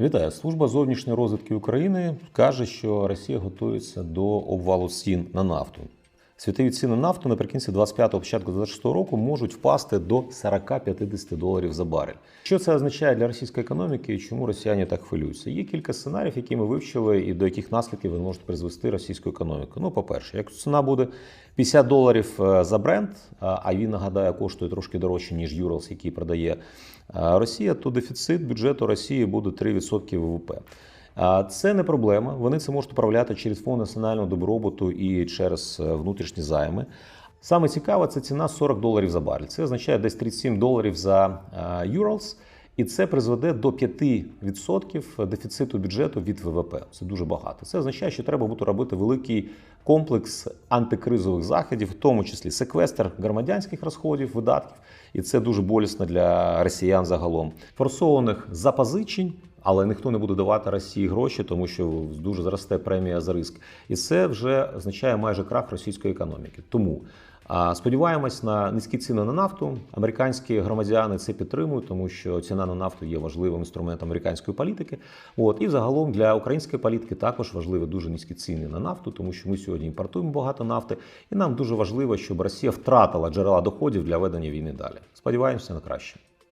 Вітаю. Служба зовнішньої розвідки України каже, що Росія готується до обвалу цін на нафту. Світові ціни на нафту наприкінці 25-го, початку 26-го року можуть впасти до 40-50 доларів за барель. Що це означає для російської економіки і чому росіяни так хвилюються? Є кілька сценаріїв, які ми вивчили, і до яких наслідків вони можуть призвести російську економіку. Ну, по-перше, якщо ціна буде 50 доларів е, за бренд, а а він нагадаю коштує трошки дорожче ніж Юралс, який продає е, Росія, то дефіцит бюджету Росії буде 3% ВВП. Це не проблема. Вони це можуть управляти через фонд національного добробуту і через е, внутрішні займи. Саме цікаве, це ціна 40 доларів за барель. Це означає десь 37 доларів за е, Юралс. І це призведе до 5% дефіциту бюджету від ВВП. Це дуже багато. Це означає, що треба буде робити великий комплекс антикризових заходів, в тому числі секвестр громадянських розходів, видатків, і це дуже болісно для росіян загалом. Форсованих запозичень. Але ніхто не буде давати Росії гроші, тому що дуже зросте премія за риск, і це вже означає майже крах російської економіки. Тому сподіваємось на низькі ціни на нафту. Американські громадяни це підтримують, тому що ціна на нафту є важливим інструментом американської політики. От і загалом для української політики також важливі дуже низькі ціни на нафту, тому що ми сьогодні імпортуємо багато нафти, і нам дуже важливо, щоб Росія втратила джерела доходів для ведення війни далі. Сподіваємося на краще.